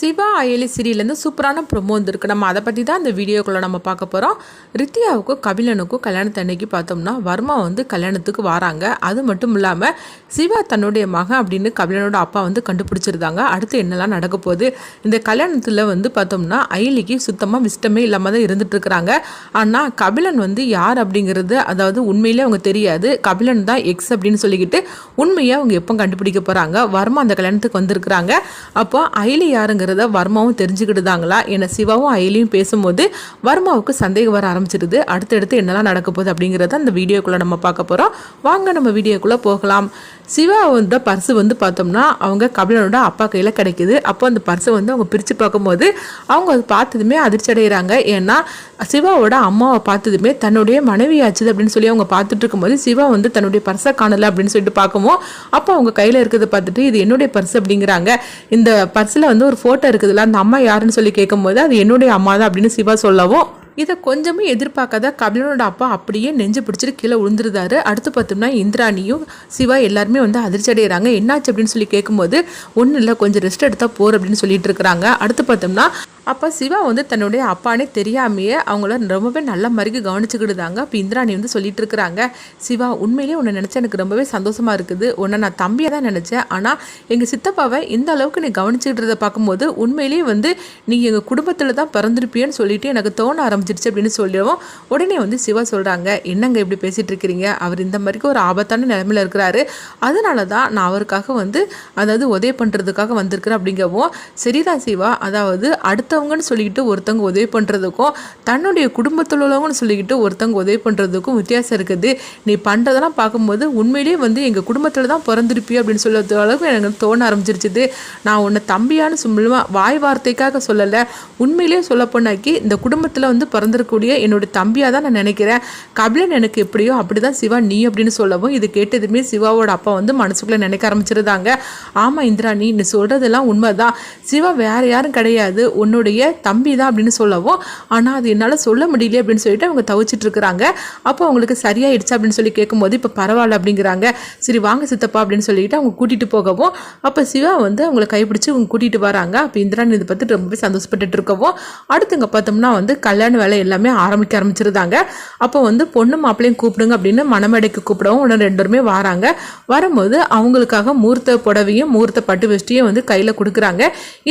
சிவா அயலி சீரியல்லேருந்து சூப்பரான ப்ரொமோ வந்துருக்கு. நம்ம அதை பற்றி தான் இந்த வீடியோக்குள்ளே நம்ம பார்க்க போகிறோம் ரித்தியாவுக்கும் கபிலனுக்கும் கல்யாணத்தன்னைக்கு பார்த்தோம்னா வர்மா வந்து கல்யாணத்துக்கு வராங்க. அது மட்டும் இல்லாமல் சிவா தன்னுடைய மகன் அப்படின்னு கபிலனோட அப்பா வந்து கண்டுபிடிச்சிருந்தாங்க. அடுத்து என்னெல்லாம் நடக்க போகுது? இந்த கல்யாணத்தில் வந்து பார்த்தோம்னா அயலிக்கு சுத்தமாக விஷ்டமே இல்லாமல் தான் இருந்துட்டுருக்குறாங்க ஆனால் கபிலன் வந்து யார் அப்படிங்கிறது அதாவது உண்மையிலே அவங்க தெரியாது. கபிலன் தான் எக்ஸ் அப்படின்னு சொல்லிக்கிட்டு உண்மையை அவங்க எப்போ கண்டுபிடிக்க போகிறாங்க வர்மா அந்த கல்யாணத்துக்கு வந்திருக்கிறாங்க. அப்போ அயலி யாருங்க அப்படிங்கிறத வர்மாவும் தெரிஞ்சுக்கிட்டுதாங்களா என சிவாவும் அயலியும் பேசும்போது வர்மாவுக்கு சந்தேகம் வர ஆரம்பிச்சிருது. அடுத்தடுத்து என்னெல்லாம் நடக்க போகுது அப்படிங்கிறத அந்த வீடியோக்குள்ளே நம்ம பார்க்க போகிறோம் வாங்க நம்ம வீடியோக்குள்ளே போகலாம். சிவாவோட பர்ஸு வந்து பார்த்தோம்னா அவங்க கபிலனோட அப்பா கையில் கிடைக்கிது. அப்போ அந்த பர்ஸை வந்து அவங்க பிரித்து பார்க்கும்போது அவங்க அது பார்த்ததுமே அதிர்ச்சி அடைகிறாங்க ஏன்னா சிவாவோட அம்மாவை பார்த்ததுமே தன்னுடைய மனைவி ஆச்சுது அப்படின்னு சொல்லி அவங்க பார்த்துட்டு இருக்கும்போது சிவா வந்து தன்னுடைய பர்ஸை காணலை அப்படின்னு சொல்லிட்டு பார்க்கவும் அப்போ அவங்க கையில் இருக்கிறத பார்த்துட்டு இது என்னுடைய பர்ஸ் அப்படிங்கிறாங்க. இந்த பர்ஸில் வந்து ஒரு ஃபோன் ஃபோட்டோ இருக்குதுல்ல அந்த அம்மா யாருன்னு சொல்லி கேட்கும்போது அது என்னுடைய அம்மா தான் அப்படின்னு சிவா சொல்லவும் இதை கொஞ்சமே எதிர்பார்க்காத கபிலனோட அப்பா அப்படியே நெஞ்சு பிடிச்சிட்டு கீழே விழுந்துருந்தாரு அடுத்து பார்த்தோம்னா இந்திராணியும் சிவா எல்லாருமே வந்து அதிர்ச்சி அடைகிறாங்க என்னாச்சு அப்படின்னு சொல்லி கேட்கும்போது ஒன்றும் இல்லை கொஞ்சம் ரெஸ்ட் எடுத்தால் போர் அப்படின்னு சொல்லிட்டு இருக்கிறாங்க. அடுத்து பார்த்தோம்னா அப்போ சிவா வந்து தன்னுடைய அப்பானே தெரியாமையே அவங்கள ரொம்பவே நல்ல மாதிரிக்கு கவனிச்சுக்கிடுதாங்க. அப்போ இந்திராணி வந்து சொல்லிட்டு இருக்கிறாங்க சிவா உண்மையிலேயே உன்னை நினச்சா எனக்கு ரொம்பவே சந்தோஷமாக இருக்குது. உன்னை நான் தம்பியை தான் நினச்சேன். ஆனால் எங்கள் சித்தப்பாவை இந்த அளவுக்கு நீ கவனிச்சுக்கிட்டதை பார்க்கும்போது உண்மையிலேயே வந்து நீ எங்கள் குடும்பத்தில் தான் பிறந்திருப்பியன்னு சொல்லிட்டு எனக்கு தோண ஆரம்பிச்சிருச்சு அப்படின்னு சொல்லிடுவோம். உடனே வந்து சிவா சொல்கிறாங்க என்னங்க இப்படி பேசிகிட்டு இருக்கிறீங்க அவர் இந்த மாதிரிக்கு ஒரு ஆபத்தான நிலைமையில் இருக்கிறாரு. அதனால தான் நான் அவருக்காக வந்து அதாவது உதவி பண்ணுறதுக்காக வந்திருக்கிறேன் அப்படிங்கவும் சரிதான் சிவா. அதாவது அடுத்த அடுத்தவங்கன்னு சொல்லிக்கிட்டு ஒருத்தவங்க உதவி பண்ணுறதுக்கும் தன்னுடைய குடும்பத்தில் உள்ளவங்கன்னு சொல்லிக்கிட்டு ஒருத்தவங்க உதவி பண்ணுறதுக்கும் வித்தியாசம் இருக்குது. நீ பண்ணுறதெல்லாம் பார்க்கும்போது உண்மையிலேயே வந்து எங்கள் குடும்பத்தில் தான் பிறந்திருப்பியோ அப்படின்னு சொல்லுற அளவுக்கு எனக்கு தோண ஆரம்பிச்சிருச்சுது. நான் உன்னை தம்பியான்னு சொல்லுமா வாய் வார்த்தைக்காக சொல்லலை. உண்மையிலேயே சொல்ல போனாக்கி இந்த குடும்பத்தில் வந்து பிறந்திருக்கக்கூடிய என்னோட தம்பியாக தான் நான் நினைக்கிறேன். கபிலன் எனக்கு எப்படியோ அப்படி தான் சிவா நீ அப்படின்னு சொல்லவும் இது கேட்டதுமே சிவாவோட அப்பா வந்து மனசுக்குள்ளே நினைக்க ஆரம்பிச்சிருந்தாங்க. ஆமாம் இந்திராணி நீ நீ சொல்கிறதெல்லாம் உண்மைதான். சிவா வேறு யாரும் கிடையாது. உன்னோட என்னுடைய தம்பி தான் அப்படின்னு சொல்லவும் ஆனால் அது என்னால் சொல்ல முடியல அப்படின்னு சொல்லிட்டு அவங்க தவிச்சிட்டு இருக்கிறாங்க அப்போ அவங்களுக்கு சரியாயிடுச்சு அப்படின்னு சொல்லி கேட்கும்போது இப்போ பரவாயில்ல அப்படிங்கிறாங்க. சரி வாங்க சித்தப்பா அப்படின்னு சொல்லிட்டு அவங்க கூட்டிகிட்டு போகவும் அப்போ சிவா வந்து அவங்களை கைப்பிடிச்சு அவங்க கூட்டிகிட்டு வராங்க. அப்போ இந்திராணி இதை பற்றி ரொம்பவே சந்தோஷப்பட்டுட்டு இருக்கவும் அடுத்துங்க பார்த்தோம்னா வந்து கல்யாண வேலை எல்லாமே ஆரம்பிக்க ஆரம்பிச்சிருந்தாங்க. அப்போ வந்து பொண்ணு மாப்பிள்ளையும் கூப்பிடுங்க அப்படின்னு மணமேடைக்கு கூப்பிடவும் உடனே ரெண்டு பேருமே வராங்க. வரும்போது அவங்களுக்காக மூர்த்த புடவையும் மூர்த்த பட்டு வெஷ்டியும் வந்து கையில் கொடுக்குறாங்க.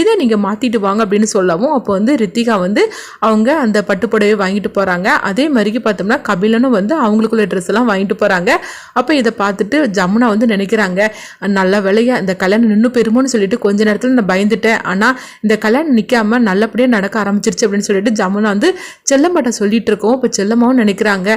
இதை நீங்கள் மாற்றிட்டு வாங்க அப்படின்னு சொல்லவும் ஆகும். அப்போ வந்து ரித்திகா வந்து அவங்க அந்த பட்டுப்புடவை வாங்கிட்டு போகிறாங்க அதே மாதிரிக்கு பார்த்தோம்னா கபிலனும் வந்து அவங்களுக்குள்ள ட்ரெஸ் எல்லாம் வாங்கிட்டு போகிறாங்க அப்போ இதை பார்த்துட்டு ஜமுனா வந்து நினைக்கிறாங்க நல்ல வேலையாக இந்த கல்யாணம் நின்று பெருமோன்னு சொல்லிட்டு கொஞ்ச நேரத்தில் நான் பயந்துட்டேன். ஆனால் இந்த கல்யாணம் நிற்காம நல்லபடியாக நடக்க ஆரம்பிச்சிருச்சு அப்படின்னு சொல்லிட்டு ஜமுனா வந்து செல்லம்மாட்ட சொல்லிட்டு இருக்கோம். இப்போ செல்லம்மாவும் நினைக்கிறாங்க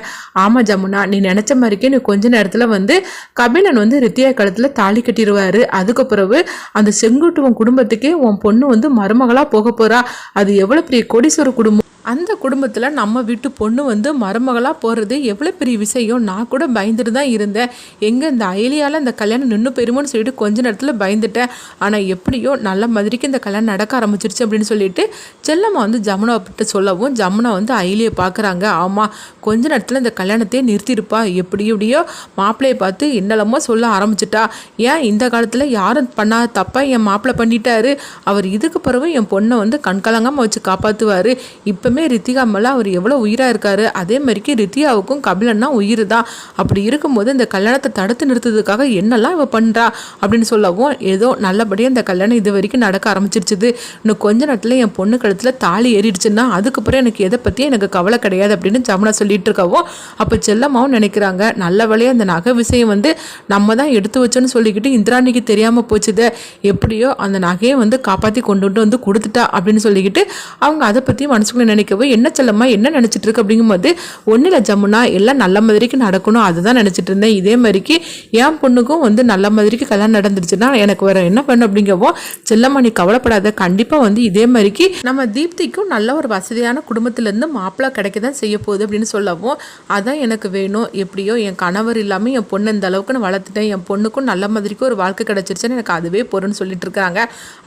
ஆமாம் ஜமுனா நீ நினச்ச மாதிரிக்கே நீ கொஞ்ச நேரத்தில் வந்து கபிலன் வந்து ரித்தியா காலத்தில் தாலி கட்டிடுவார். அதுக்கு பிறகு அந்த செங்குட்டுவன் குடும்பத்துக்கே உன் பொண்ணு வந்து மருமகளாக போக போகிறா அது எவ்வளோ பெரிய கோடீஸ்வர குடும்பம்? அந்த குடும்பத்தில் நம்ம வீட்டு பொண்ணு வந்து மருமகளாக போகிறது எவ்வளோ பெரிய விஷயம்? நான் கூட பயந்துட்டு தான் இருந்தேன். எங்கே இந்த அயலியால் இந்த கல்யாணம் நின்று பெருமோன்னு சொல்லிட்டு கொஞ்ச நேரத்தில் பயந்துட்டேன். ஆனால் எப்படியோ நல்ல மாதிரிக்கு இந்த கல்யாணம் நடக்க ஆரம்பிச்சிருச்சு அப்படின்னு சொல்லிட்டு செல்லம்மா வந்து ஜமுனா விட்டு சொல்லவும் ஜமுனா வந்து அயலியை பார்க்குறாங்க ஆமாம் கொஞ்ச நேரத்தில் இந்த கல்யாணத்தையே நிறுத்தியிருப்பா எப்படி எப்படியோ மாப்பிள்ளையை பார்த்து என்னெல்லாமோ சொல்ல ஆரம்பிச்சிட்டா. ஏன் இந்த காலத்தில் யாரும் பண்ணாத தப்பாக என் மாப்பிள்ளை பண்ணிட்டாரு? அவர் இதுக்கு பிறகு என் பொண்ணை வந்து கண்கலங்காமல் வச்சு காப்பாற்றுவார் இப்போ எப்பவுமே ரித்திகா மேலே அவர் எவ்வளோ உயிராக இருக்காரு அதே மாதிரிக்கு ரித்தியாவுக்கும் கபிலன்னா உயிர் தான் அப்படி இருக்கும்போது இந்த கல்யாணத்தை தடுத்து நிறுத்துறதுக்காக என்னெல்லாம் இவ பண்ணுறா அப்படின்னு சொல்லவும் ஏதோ நல்லபடியாக இந்த கல்யாணம் இது வரைக்கும் நடக்க ஆரம்பிச்சிருச்சுது. இன்னும் கொஞ்ச நேரத்தில் என் பொண்ணு கழுத்தில் தாலி ஏறிடுச்சுன்னா அதுக்கப்புறம் எனக்கு எதை பற்றியும் எனக்கு கவலை கிடையாது அப்படின்னு ஜமுனா சொல்லிட்டு இருக்கவும் அப்போ செல்லம்மாவும் நினைக்கிறாங்க நல்ல வழியாக அந்த நகை விஷயம் வந்து நம்ம தான் எடுத்து வச்சோன்னு சொல்லிக்கிட்டு இந்திராணிக்கு தெரியாமல் போச்சுது. எப்படியோ அந்த நகையை வந்து காப்பாற்றி கொண்டுட்டு வந்து கொடுத்துட்டா அப்படின்னு சொல்லிக்கிட்டு அவங்க அதை பற்றி மனசுக்குள்ளே நினைக்க ஆரம்பிக்கவே என்ன செல்லம்மா என்ன நினச்சிட்டு இருக்கு அப்படிங்கும்போது ஒன்றில் ஜமுனா எல்லாம் நல்ல மாதிரிக்கு நடக்கணும். அதுதான் நினச்சிட்டு இருந்தேன். இதே மாதிரிக்கு என் பொண்ணுக்கும் வந்து நல்ல மாதிரிக்கு கல்யாணம் நடந்துருச்சுன்னா எனக்கு வேற என்ன பண்ணும் அப்படிங்கவோ செல்லம்மா நீ கவலைப்படாத. கண்டிப்பாக வந்து இதே மாதிரிக்கு நம்ம தீப்திக்கும் நல்ல ஒரு வசதியான குடும்பத்திலேருந்து மாப்பிள்ளை கிடைக்க தான் செய்ய போகுது அப்படின்னு சொல்லவும் அதான் எனக்கு வேணும். எப்படியோ என் கணவர் இல்லாமல் என் பொண்ணு இந்த அளவுக்கு நான் வளர்த்துட்டேன். என் பொண்ணுக்கும் நல்ல மாதிரிக்கு ஒரு வாழ்க்கை கிடச்சிருச்சுன்னு எனக்கு அதுவே பொருள்னு சொல்லிட்டு இருக்காங்க.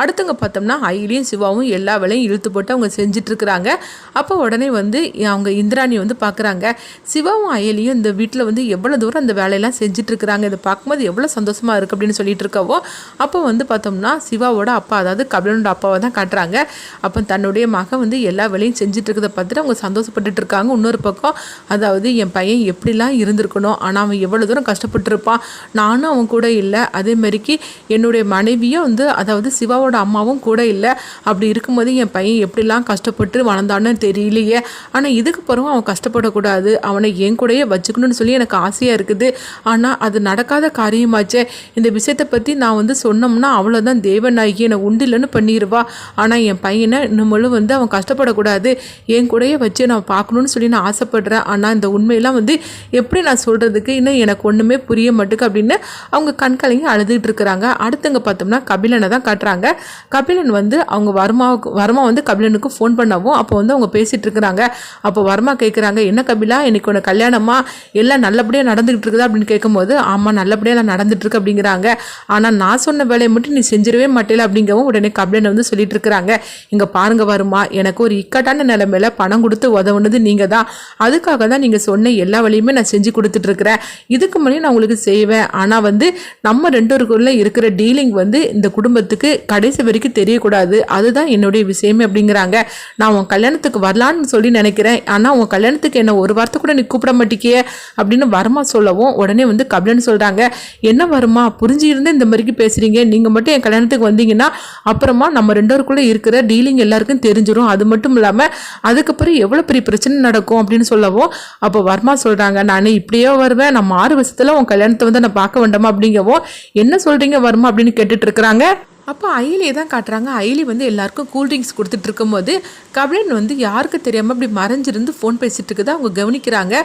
அடுத்தவங்க பார்த்தோம்னா ஐலியும் சிவாவும் எல்லா வேலையும் இழுத்து போட்டு அவங்க செஞ்சுட்டு இருக்கிறாங்க. அப்போ உடனே வந்து அவங்க இந்திராணி வந்து பார்க்குறாங்க சிவாவும் அயலியும் இந்த வீட்டில் வந்து எவ்வளோ தூரம் அந்த வேலையெல்லாம் செஞ்சிட்ருக்குறாங்க. இதை பார்க்கும்போது எவ்வளோ சந்தோஷமாக இருக்குது அப்படின்னு சொல்லிட்டு இருக்கவோ அப்போ வந்து பார்த்தோம்னா சிவாவோட அப்பா அதாவது கபிலனோட அப்பாவை தான் காட்டுறாங்க. அப்போ தன்னுடைய மகன் வந்து எல்லா வேலையும் செஞ்சிட்ருக்கதை பார்த்துட்டு அவங்க சந்தோஷப்பட்டுட்டு இருக்காங்க. இன்னொரு பக்கம் அதாவது என் பையன் எப்படிலாம் இருந்திருக்கணும்? ஆனால் அவன் எவ்வளோ தூரம் கஷ்டப்பட்டுருப்பான்? நானும் அவன் கூட இல்லை. அதே மாதிரிக்கு என்னுடைய மனைவியும் வந்து அதாவது சிவாவோட அம்மாவும் கூட இல்லை. அப்படி இருக்கும்போது என் பையன் எப்படிலாம் கஷ்டப்பட்டு வளர்ந்தான்னு தெரியலையே. ஆனால் இதுக்கு பிறகு அவன் கஷ்டப்படக்கூடாது. அவனை என் கூடயே வச்சுக்கணும்னு சொல்லி எனக்கு ஆசையாக இருக்குது. ஆனால் அது நடக்காத காரியமாச்சே. இந்த விஷயத்தை பற்றி நான் வந்து சொன்னோம்னா அவ்வளோதான் தேவநாயகி என்னை உண்டில்லன்னு பண்ணிடுவா ஆனால் என் பையனை இன்னும் வந்து அவன் கஷ்டப்படக்கூடாது. என் கூடயே வச்சு நான் பார்க்கணுன்னு சொல்லி நான் ஆசைப்படுறேன். ஆனால் இந்த உண்மையெல்லாம் வந்து எப்படி நான் சொல்கிறதுக்கு இன்னும் எனக்கு ஒன்றுமே புரிய மாட்டுக்கு அப்படின்னு அவங்க கண் அழுதுகிட்டு இருக்கிறாங்க. அடுத்தங்க பார்த்தோம்னா கபிலனை தான் காட்டுறாங்க. கபிலன் வந்து அவங்க வருமாவுக்கு வருமா வந்து கபிலனுக்கு ஃபோன் பண்ணவும் அப்போ வந்து அவங்க பேசிகிட்டு இருக்கிறாங்க அப்போ வர்மா கேட்குறாங்க என்ன கபிலா இன்னைக்கு உனக்கு கல்யாணமா? எல்லாம் நல்லபடியாக நடந்துகிட்டு இருக்குதா அப்படின்னு கேட்கும்போது ஆமாம் நல்லபடியாக நான் நடந்துட்டு இருக்கு அப்படிங்கிறாங்க. ஆனால் நான் சொன்ன வேலையை மட்டும் நீ செஞ்சிடவே மாட்டேல அப்படிங்கவும் உடனே கபிலன் வந்து சொல்லிட்டு இருக்கிறாங்க இங்கே பாருங்க வருமா எனக்கு ஒரு இக்கட்டான நிலைமையில பணம் கொடுத்து உதவுனது நீங்கள் தான். அதுக்காக தான் நீங்கள் சொன்ன எல்லா வழியுமே நான் செஞ்சு கொடுத்துட்ருக்குறேன் இதுக்கு முன்னாடி நான் உங்களுக்கு செய்வேன். ஆனால் வந்து நம்ம ரெண்டு இருக்கிற டீலிங் வந்து இந்த குடும்பத்துக்கு கடைசி வரைக்கும் தெரியக்கூடாது. அதுதான் என்னுடைய விஷயமே அப்படிங்கிறாங்க. நான் உன் கல்யாணத்துக்கு வரலான்னு சொல்லி நினைக்கிறேன். ஆனால் உன் கல்யாணத்துக்கு என்ன ஒரு வார்த்தை கூட நீ கூப்பிட மாட்டிக்கிய அப்படின்னு வருமா சொல்லவும் உடனே வந்து கபிலன் சொல்கிறாங்க என்ன வருமா? புரிஞ்சு இருந்து இந்த மாதிரிக்கு பேசுகிறீங்க நீங்கள் மட்டும் என் கல்யாணத்துக்கு வந்தீங்கன்னா அப்புறமா நம்ம ரெண்டோருக்குள்ளே இருக்கிற டீலிங் எல்லாருக்கும் தெரிஞ்சிடும் அது மட்டும் இல்லாமல் அதுக்கப்புறம் எவ்வளோ பெரிய பிரச்சனை நடக்கும்? அப்படின்னு சொல்லவும் அப்போ வர்மா சொல்கிறாங்க நான் இப்படியே வருவேன். நம்ம ஆறு வருஷத்தில் உன் கல்யாணத்தை வந்து நான் பார்க்க வேண்டாமா? அப்படிங்கவும் என்ன சொல்கிறீங்க வருமா? அப்படின்னு கேட்டுட்ருக்குறாங்க அப்போ அயலியை தான் காட்டுறாங்க. ஐலி வந்து எல்லாருக்கும் கூல்ட்ரிங்க்ஸ் கொடுத்துட்டு இருக்கும்போது கபிலன் வந்து யாருக்கு தெரியாமல் இப்படி மறைஞ்சிருந்து ஃபோன் பேசிகிட்டு இருக்குதா அவங்க கவனிக்கிறாங்க.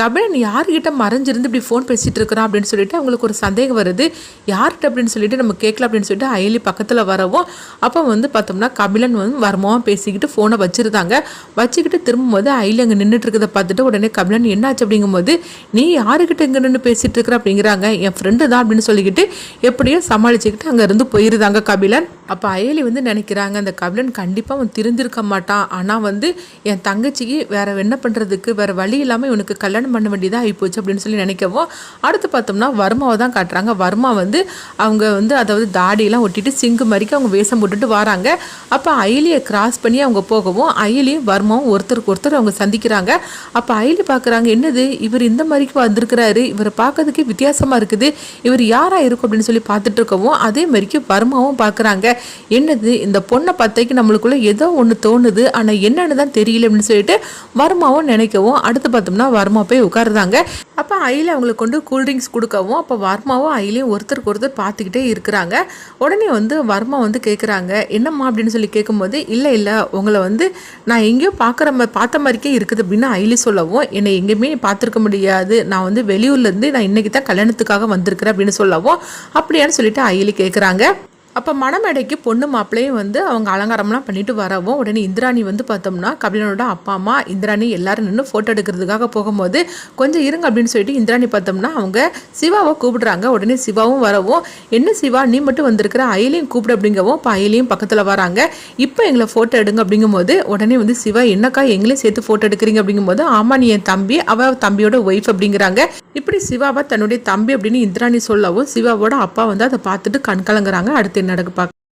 கபிலன் யார்கிட்ட மறைஞ்சிருந்து இப்படி ஃபோன் பேசிகிட்டு இருக்கிறான் அப்படின்னு சொல்லிட்டு அவங்களுக்கு ஒரு சந்தேகம் வருது. யார்கிட்ட அப்படின்னு சொல்லிட்டு நம்ம கேட்கல அப்படின்னு சொல்லிட்டு அயலி பக்கத்தில் வரவும் அப்போ வந்து பார்த்தோம்னா கபிலன் வந்து வரமாக பேசிக்கிட்டு ஃபோனை வச்சுருந்தாங்க. வச்சுக்கிட்டு திரும்பும்போது அயலி அங்கே நின்றுட்டு இருக்கிறத பார்த்துட்டு உடனே கபிலன் என்னாச்சு அப்படிங்கும்போது நீ யாருக்கிட்ட இங்கே நின்று பேசிகிட்டு இருக்கிற அப்படிங்கிறாங்க. என் ஃப்ரெண்டு தான் அப்படின்னு சொல்லிக்கிட்டு எப்படியோ சமாளிச்சுக்கிட்டு அங்கேருந்து போயிருந்தாங்க கபிலன் அப்போ அயலி வந்து நினைக்கிறாங்க அந்த கபிலன் கண்டிப்பாக அவன் திருந்திருக்க மாட்டான். ஆனால் வந்து என் தங்கச்சிக்கு வேற என்ன பண்ணுறதுக்கு வேற வழி இல்லாமல் இவனுக்கு கல்யாணம் பண்ண வேண்டியதாக ஆகிப்போச்சு அப்படின்னு சொல்லி நினைக்கவும் அடுத்து பார்த்தோம்னா வர்மாவை தான் காட்டுறாங்க. வர்மா வந்து அவங்க வந்து அதாவது தாடியெல்லாம் ஒட்டிட்டு சிங்கு மாதிரிக்கு அவங்க வேஷம் போட்டுட்டு வராங்க. அப்போ அயலியை கிராஸ் பண்ணி அவங்க போகவும் அயலியும் வர்மாவும் ஒருத்தருக்கு ஒருத்தர் அவங்க சந்திக்கிறாங்க. அப்போ அயலி பார்க்குறாங்க என்னது இவர் இந்த மாதிரிக்கு வந்திருக்கிறாரு இவரை பார்க்கறதுக்கு வித்தியாசமாக இருக்குது இவர் யாராக இருக்கும் அப்படின்னு சொல்லி பார்த்துட்டு இருக்கவும் அதே மாதிரிக்கு வர்மாவும் பார்க்குறாங்க. என்னது இந்த பொண்ணை பார்த்தைக்கு நம்மளுக்குள்ளே ஏதோ ஒன்று தோணுது ஆனால் என்னன்னு தான் தெரியல அப்படின்னு சொல்லிட்டு வர்மாவும் நினைக்கவும் அடுத்து பார்த்தோம்னா வர்மா போய் உட்காருதாங்க. அப்போ அயில அவங்களுக்கு கொண்டு கூல்ட்ரிங்க்ஸ் கொடுக்கவும் அப்போ வர்மாவும் அயிலையும் ஒருத்தருக்கு ஒருத்தர் பார்த்துக்கிட்டே இருக்கிறாங்க. உடனே வந்து வர்மா வந்து கேட்குறாங்க என்னம்மா? அப்படின்னு சொல்லி கேட்கும்போது இல்லை இல்லை உங்களை வந்து நான் எங்கேயோ பார்க்குற மாதிரி பார்த்த மாதிரிக்கே இருக்குது அப்படின்னு அயிலி சொல்லவும் என்னை எங்கேயுமே பார்த்துருக்க முடியாது. நான் வந்து வெளியூர்லேருந்து நான் இன்றைக்கி தான் கல்யாணத்துக்காக வந்திருக்கிறேன் அப்படின்னு சொல்லவும் அப்படியான்னு சொல்லிட்டு அயிலி கேட்குறாங்க அப்போ மணமேடைக்கு பொண்ணு மாப்பிள்ளையும் வந்து அவங்க அலங்காரம்லாம் பண்ணிட்டு வரவும் உடனே இந்திராணி வந்து பார்த்தோம்னா கபிலனோட அப்பா அம்மா இந்திராணி எல்லாரும் நின்று ஃபோட்டோ எடுக்கிறதுக்காக போகும்போது கொஞ்சம் இருங்க அப்படின்னு சொல்லிட்டு இந்திராணி பார்த்தோம்னா அவங்க சிவாவை கூப்பிடுறாங்க. உடனே சிவாவும் வரவும் என்ன சிவா நீ மட்டும் வந்திருக்கிற? அயலையும் கூப்பிடு அப்படிங்கவும் இப்போ அயலையும் பக்கத்தில் வராங்க. இப்போ எங்களை ஃபோட்டோ எடுங்க அப்படிங்கும்போது உடனே வந்து சிவா என்னக்கா எங்களையும் சேர்த்து ஃபோட்டோ எடுக்கிறீங்க அப்படிங்கும்போது ஆமா நீ என் தம்பி அவ தம்பியோட ஒய்ஃப் அப்படிங்கிறாங்க. இப்படி சிவாவை தன்னுடைய தம்பி அப்படின்னு இந்திராணி சொல்லவும் சிவாவோட அப்பா வந்து அதை பார்த்துட்டு கண் கலங்குறாங்க. அடுத்து நடக்கு பார்க்க